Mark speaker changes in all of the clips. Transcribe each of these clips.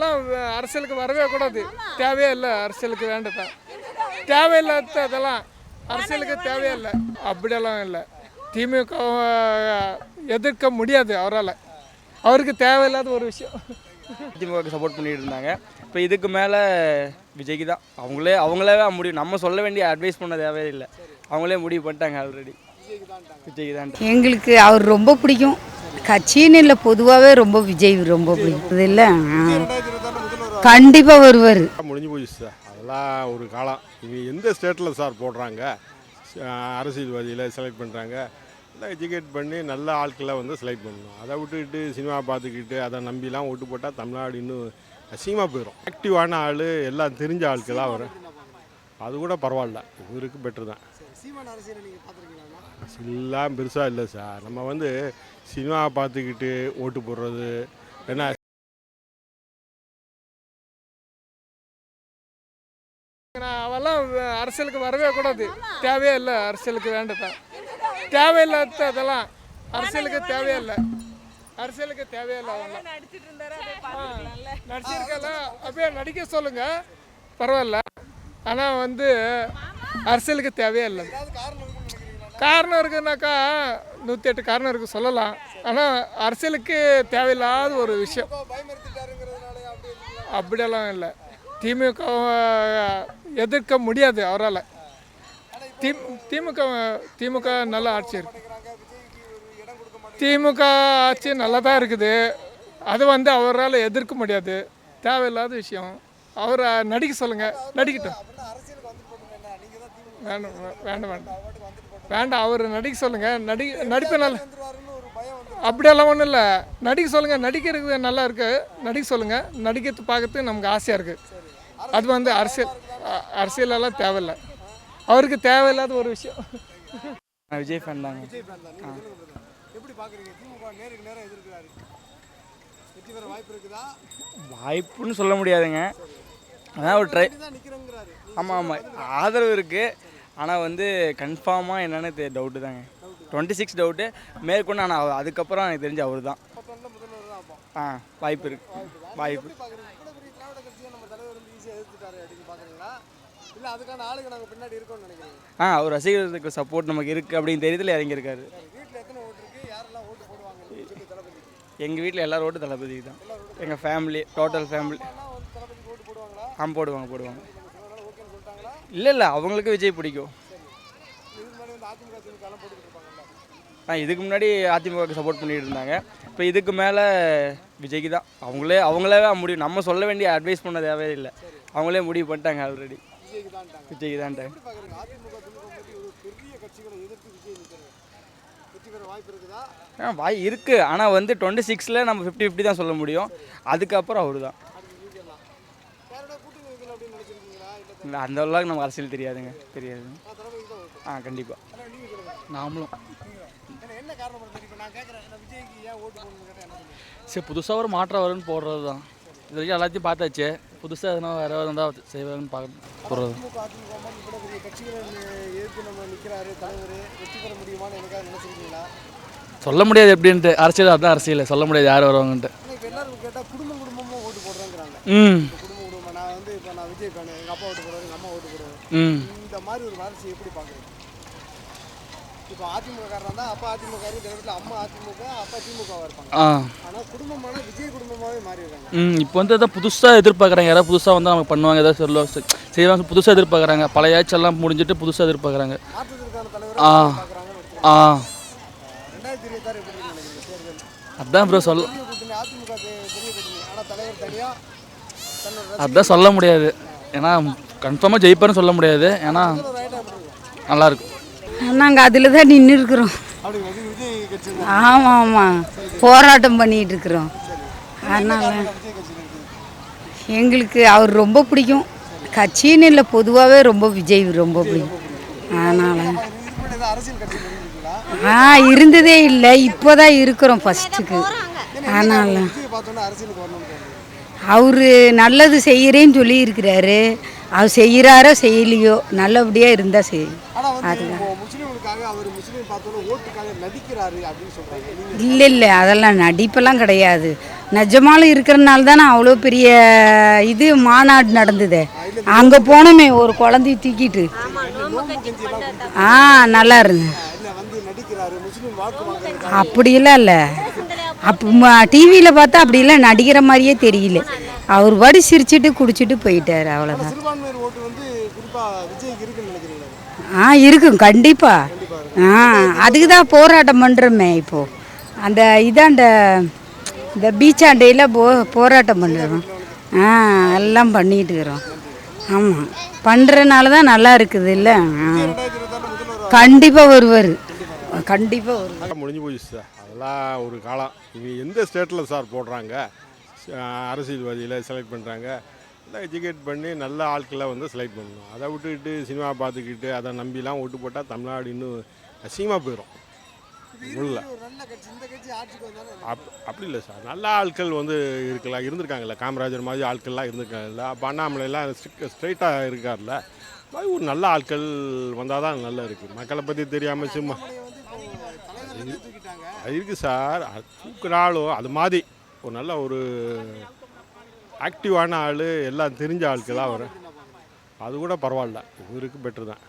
Speaker 1: அவெல்லாம் வ- அரசியலுக்கு வரவே கூடாது. தேவையே இல்லை அரசியலுக்கு வேண்டதான் தேவையில்லாத அதெல்லாம் அரசியலுக்கு தேவையே இல்லை அப்படியெல்லாம் இல்லை. திமுக எதிர்க்க முடியாது அவரால். அவருக்கு தேவையில்லாத ஒரு விஷயம்.
Speaker 2: அதிமுகவுக்கு சப்போர்ட் பண்ணிட்டு இருந்தாங்க. இப்போ இதுக்கு மேலே விஜய்க்கு தான். அவங்களே அவங்களே முடிவு. நம்ம சொல்ல வேண்டிய அட்வைஸ் பண்ண தேவையே இல்லை அவங்களே முடிவு பண்ணிட்டாங்க ஆல்ரெடி விஜய்க்கு தான்.
Speaker 3: எங்களுக்கு அவர் ரொம்ப பிடிக்கும். கட்சின்னு இல்லை பொதுவாகவே ரொம்ப விஜய் ரொம்ப பிடிக்கும். இல்லை கண்டிப்பாக வருவார்.
Speaker 4: முடிஞ்சு போச்சு சார். அதெல்லாம் ஒரு காலம். இவங்க எந்த ஸ்டேட்டில் சார் போடுறாங்க? அரசியல்வாதியில் செலக்ட் பண்ணுறாங்க எஜுகேட் பண்ணி நல்ல ஆட்களை வந்து செலக்ட் பண்ணணும். அதை விட்டுக்கிட்டு சினிமா பார்த்துக்கிட்டு அதை நம்பிலாம் ஓட்டு போட்டால் தமிழ்நாடு இன்னும் அசிங்கமாக போயிடும் ஆக்டிவான ஆள் எல்லாம் தெரிஞ்ச ஆட்களாக வரும். அது கூட பரவாயில்ல. இவருக்கு பெட்டர் தான். எல்லாம் பெருசாக இல்லை சார். நம்ம வந்து சினிமா பார்த்துக்கிட்டு ஓட்டு போடுறது என்ன
Speaker 1: அவெல்லாம் அரசியலுக்கு வரவே கூடாது. தேவையே இல்லை அரசியலுக்கு வேண்டதான் தேவையில்லாத அதெல்லாம். அரசியலுக்கு தேவையே இல்லை அரசியலுக்கு தேவையே இல்லை அவெல்லாம் நடிச்சிருக்கல. அப்படியே நடிக்க சொல்லுங்க. பரவாயில்ல. ஆனால் வந்து அரசியலுக்கு தேவையே இல்லை காரணம் இருக்குனாக்கா நூற்றி எட்டு காரணம் இருக்கு சொல்லலாம். ஆனால் அரசியலுக்கு தேவையில்லாத ஒரு விஷயம். அப்படியெல்லாம் இல்லை. திமுக எதிர்க்க முடியாது அவரால். தி திமுக திமுக நல்ல ஆட்சி இருக்கு. திமுக ஆட்சி நல்லா தான் இருக்குது. அது வந்து அவரால் எதிர்க்க முடியாது. தேவையில்லாத விஷயம். அவரை நடிக்க சொல்லுங்கள் நடிக்கட்டும். வேண்டாம் வேண்டாம் வேண்டாம் வேண்டாம் அவர் நடிக்க சொல்லுங்கள் நடி நடிப்பு நல்லா அப்படியெல்லாம் ஒன்றும் இல்லை. நடிக்க சொல்லுங்கள் நடிக்கிறது நல்லா இருக்குது நடிக்க சொல்லுங்கள் நடிக்கிறது பார்க்கறதுக்கு நமக்கு ஆசையாக இருக்குது அது வந்து அரசியல் அரசியலெல்லாம் தேவையில்லை. அவருக்கு தேவையில்லாத ஒரு விஷயம்.
Speaker 2: நான் விஜய் ஃபேன் தாங்க. வாய்ப்புன்னு சொல்ல முடியாதுங்க. அதான் ஒரு ட்ரை
Speaker 5: தான் நிக்கிறேங்கிறாரு.
Speaker 2: ஆமாம் ஆமாம் ஆதரவு இருக்குது ஆனால் வந்து கன்ஃபார்மாக என்னன்னு டவுட்டு தாங்க. டுவெண்ட்டி சிக்ஸ் டவுட்டு மேற்கொண்டு ஆனால் அதுக்கப்புறம் எனக்கு தெரிஞ்ச அவர் தான் ஆ வாய்ப்பு இருக்குது வாய்ப்பு
Speaker 5: எப்படி பாக்குறீங்க கூட பெரிய திராவிட கட்சியை ஈஸியாக எதிர்த்துட்டாரு அப்படின்னு பாக்குறீங்களா? இல்ல அதுக்கான ஆளுங்க நாங்க பின்னாடி இருக்கோம்னு நினைக்கிறீங்க?
Speaker 2: ஆ அவர் ரசிகர்களுக்கு சப்போர்ட் நமக்கு இருக்குது அப்படின்னு தெரியுதுல இறங்கியிருக்காரு.
Speaker 5: வீட்டுல எத்தனை ஓட்டு இருக்கு? யாரெல்லாம் ஓட்டு போடுவாங்க தளபதி
Speaker 2: எங்கள் வீட்டில் எல்லாரும் ஓட்டு தளபதிக்கு தான். எங்கள் ஃபேமிலி டோட்டல் ஃபேமிலி ஆ போடுவாங்க போடுவாங்க. இல்லை இல்லை அவங்களுக்கு விஜய் பிடிக்கும்.
Speaker 5: இதுக்கு முன்னாடி
Speaker 2: அதிமுகவுக்கு சப்போர்ட் பண்ணிட்டு இருந்தாங்க இப்போ இதுக்கு மேலே விஜய்க்கு தான். அவங்களே அவங்களே முடிவு. நம்ம சொல்ல வேண்டிய அட்வைஸ் பண்ண தேவையே இல்லை. அவங்களே முடிவு பண்ணிட்டாங்க ஆல்ரெடி
Speaker 5: விஜய்க்கு தான்ட்டாங்க
Speaker 2: ஆ வாய் இருக்குது ஆனால் வந்து டுவெண்ட்டி சிக்ஸில் நம்ம ஃபிஃப்டி ஃபிஃப்டி தான் சொல்ல முடியும். அதுக்கப்புறம் அவர் தான்.
Speaker 5: இல்ல
Speaker 2: அந்த அளவுக்கு நமக்கு அரசியல் தெரியாதுங்க. தெரியாது.
Speaker 5: தளபதி தான் ஓட்டு
Speaker 2: ஆ கண்டிப்பாக
Speaker 6: நாமளும்.
Speaker 5: என்ன காரணம் இருக்கு இப்போ நான் கேட்குறேன் நான் விஜய்க்கு ஏன் ஓட்டு போடணும்னு கேட்டேன் என்ன சொல்லுங்க
Speaker 6: சரி புதுசாக ஒரு மாற்றம் வரும்னு போடுறது தான் இது வரைக்கும் எல்லாத்தையும் பார்த்தாச்சு. புதுசாக எதனா வேறு இருந்தால் செய்வாங்கன்னு பார்க்க போடுறது.
Speaker 5: திமுக அதிமுக மாதிரி இவ்வளோ பெரிய கட்சிகளை எதிர்த்து நம்ம நிற்கிறாரு தலைவர். வெற்றி பெற முடியுமான்னு எனக்காக நினைச்சிருக்கீங்களா?
Speaker 6: சொல்ல முடியாது எப்படின்ட்டு. அரசியல் அதுதான் அரசியல். சொல்ல முடியாது யார் வருவாங்கன்ட்டு.
Speaker 5: ஆனால் இப்போ எல்லாரும் கேட்டால் குடும்பம் குடும்பமாக ஓட்டு போடுறேங்கிறாங்க.
Speaker 6: ம்.
Speaker 5: இப்போ குடும்ப குடும்பம். நான் வந்து இப்போ நான் விஜய் ஃபேனு எங்கள் அப்பா ஓட்டு போடுவாரு எங்கள் அம்மா ஓட்டு போடுவாரு.
Speaker 6: ம்.
Speaker 5: இந்த மாதிரி ஒரு வளர்ச்சி எப்படி பார்க்குறீங்க? இப்போ அதிமுக காரனா தான் அப்பா அதிமுக இந்த இடத்துல அம்மா அதிமுக அப்பா திமுகவாக இருப்பாங்க.
Speaker 6: ஆ.
Speaker 5: ஆனால் குடும்பமான விஜய் குடும்பமாகவே மாறி இருக்காங்க.
Speaker 6: ம் இப்போ வந்து எதாவது புதுசாக எதிர்பார்க்குறாங்க. யாராவது புதுசாக வந்து நமக்கு பண்ணுவாங்க ஏதாவது சொல்லுவாங்க செய்வாங்க புதுசாக எதிர்பார்க்குறாங்க. பழைய எல்லாம் முடிஞ்சிட்டு புதுசாக எதிர்பார்க்குறாங்க. ஆ. ஆ. அதான் ப்ரோ சொல்ல அதான் சொல்ல முடியாது. ஏன்னா கன்ஃபார்மாக ஜெயிப்பார்னு சொல்ல முடியாது. ஏன்னா நல்லாயிருக்கும்
Speaker 3: நாங்கள் அதில் தான் நின்று இருக்கிறோம் ஆமாம் ஆமாம் போராட்டம் பண்ணிகிட்டு இருக்கிறோம் அதனால் எங்களுக்கு அவர் ரொம்ப பிடிக்கும். கட்சின்னு இல்லை பொதுவாகவே ரொம்ப விஜய் ரொம்ப பிடிக்கும். அதனால். ஆ இருந்ததே இல்லை இப்போ தான் இருக்கிறோம் ஃபஸ்ட்டுக்கு. அதனால். அவர் நல்லது செய்கிறேன்னு சொல்லியிருக்கிறாரு. அவர் செய்கிறாரோ செய்யலையோ நல்லபடியாக இருந்தால்
Speaker 5: நீங்கள்
Speaker 3: இல்லை இல்லை அதெல்லாம் நடிப்பெல்லாம் கிடையாது. நிஜமாலும் இருக்கிறனால தானே அவ்வளோ பெரிய இது மாநாடு நடந்தது. அங்கே போனோமே ஒரு குழந்தைய தூக்கிட்டு. ஆ நல்லா இருந்தது.
Speaker 5: இல்லை வந்து நடிக்கிறாரு முஸ்லீம் வாக்கு வாங்குறாரு
Speaker 3: அப்படியெல்லாம் இல்லை. அப்போ டிவியில் பார்த்தா அப்படியெல்லாம் நடிக்கிற மாதிரியே தெரியல. அவர் பாடி சிரிச்சிட்டு குடிச்சிட்டு போயிட்டார் அவ்வளோதான்
Speaker 5: சிறுபான்மையர் ஓட்டு வந்து குறிப்பாக விஜய்க்கு இருக்குன்னு நினைக்கிறீங்களா?
Speaker 3: ஆ இருக்கும் கண்டிப்பாக ஆ அதுக்கு தான் போராட்டம் பண்ணுறோமே இப்போது அந்த இதாண்ட இந்த பீச்சாண்டையில் போ போராட்டம் பண்ணுறோம் ஆ எல்லாம் பண்ணிட்டு இருக்கிறோம். ஆமாம் பண்ணுறனால தான் நல்லா இருக்குது இல்லை? கண்டிப்பாக வருவார். கண்டிப்பாக வருவார்.
Speaker 4: முடிஞ்சு போச்சு சார். அதெல்லாம் ஒரு காலம். இவங்க எந்த ஸ்டேட்டில் சார் போடுறாங்க? அரசியல்வாதியில் செலக்ட் பண்ணுறாங்க நல்லா எஜுகேட் பண்ணி நல்ல ஆட்களை வந்து செலக்ட் பண்ணணும். அதை விட்டுக்கிட்டு சினிமா பார்த்துக்கிட்டு அதை நம்பிலாம் ஓட்டு போட்டால் தமிழ்நாடு இன்னும் அசிங்கமாக போயிடும் உள்ள. அப் அப்படி இல்லை சார். நல்ல ஆட்கள் வந்து இருக்கலாம் இருந்திருக்காங்கல்ல. காமராஜர் மாதிரி ஆட்கள்லாம் இருந்திருக்காங்கல்ல. அப்போ அண்ணாமலைலாம் ஸ்ட்ரைட்டாக இருக்கார்ல. மாதிரி ஒரு நல்ல ஆட்கள் வந்தால் தான் நல்லா இருக்குது மக்களை பற்றி தெரியாமல் சும்மா. இருக்குது சார். தூக்குறாலும் அது மாதிரி. ஒரு நல்ல ஒரு ஆக்டிவான ஆள் எல்லாம் தெரிஞ்ச ஆளுக்கு தான் வரும் அது கூட பரவாயில்ல. இவருக்கு பெட்ரு தான்.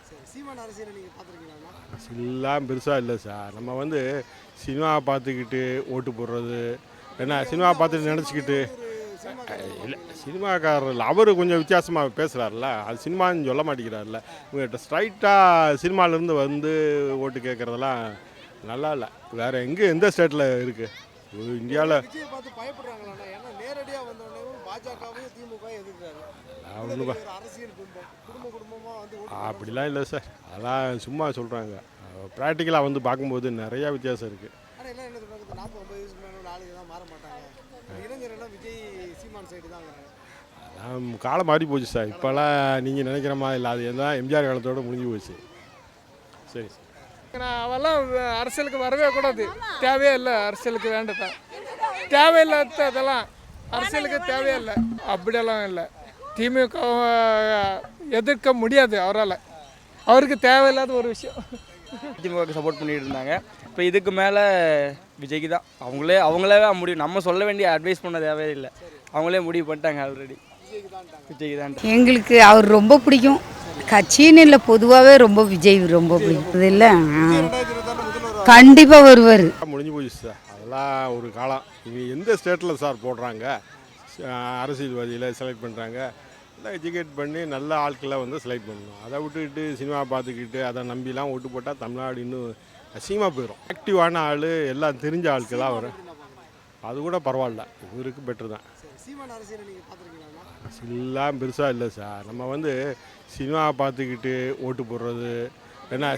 Speaker 5: சரி
Speaker 4: எல்லாம் பெருசாக இல்லை சார். நம்ம வந்து சினிமா பார்த்துக்கிட்டு ஓட்டு போடுறது என்ன சினிமா பார்த்துட்டு நினச்சிக்கிட்டு இல்லை சினிமாக்காரர் இல்லை அவர் கொஞ்சம் வித்தியாசமாக பேசுகிறாருல அது சினிமான்னு சொல்ல மாட்டேங்கிறாருல்ல. இவங்ககிட்ட ஸ்ட்ரைட்டாக சினிமாவிலேருந்து வந்து ஓட்டு கேட்குறதெல்லாம் நல்லா இல்லை. வேறு எங்கே எந்த ஸ்டேட்டில் இருக்குது இந்தியாவில் அப்படிலாம் இல்லை சார். அதெல்லாம் சும்மா சொல்கிறாங்க ப்ராக்டிக்கலாக வந்து பார்க்கும்போது நிறையா வித்தியாசம் இருக்குது அதான் காலம் மாறி போச்சு சார். இப்போல்லாம் நீங்கள் நினைக்கிற மாதிரி இல்லை. அது எல்லாம் எம்ஜிஆர் காலத்தோட முடிஞ்சு போச்சு. சரி சார்.
Speaker 1: நான் அவெல்லாம் அரசியலுக்கு வரவே கூடாது. தேவையே இல்லை அரசியலுக்கு வேண்டதான் தேவையில்லாத அதெல்லாம் அரசியலுக்கு தேவையே இல்லை அப்படியெல்லாம் இல்லை. திமுக எதிர்க்க முடியாது அவரால். அவருக்கு தேவையில்லாத ஒரு விஷயம்.
Speaker 2: அதிமுகவுக்கு சப்போர்ட் பண்ணிட்டு இருந்தாங்க. இப்போ இதுக்கு மேலே விஜய்க்கு தான். அவங்களே அவங்களே முடிவு. நம்ம சொல்ல வேண்டிய அட்வைஸ் பண்ண தேவையே இல்லை அவங்களே முடிவு பண்ணிட்டாங்க ஆல்ரெடி விஜய்க்கு தான்
Speaker 3: எங்களுக்கு அவர் ரொம்ப பிடிக்கும். கட்சின்னு இல்லை பொதுவாகவே ரொம்ப விஜய் ரொம்ப பிடிக்கும் இல்லை? கண்டிப்பாக வருவார்.
Speaker 4: முடிஞ்சு போச்சு சார். அதெல்லாம் ஒரு காலம். இவங்க எந்த ஸ்டேட்டில் சார் போடுறாங்க? அரசியல்வாதியில் செலக்ட் பண்ணுறாங்க எல்லாம் எஜுகேட் பண்ணி நல்ல ஆட்களை வந்து செலக்ட் பண்ணணும். அதை விட்டுக்கிட்டு சினிமா பார்த்துக்கிட்டு அதை நம்பிலாம் ஓட்டு போட்டால் தமிழ்நாடு இன்னும் அசிங்கமாக போயிடும் ஆக்டிவான ஆள் எல்லாம் தெரிஞ்ச ஆட்களாக வரும். அது கூட பரவாயில்ல. இவருக்கு பெட்ரு தான். எல்லாம் பெருசாக இல்லை சார். நம்ம வந்து சினிமா பார்த்துக்கிட்டு ஓட்டு போடுறது என்ன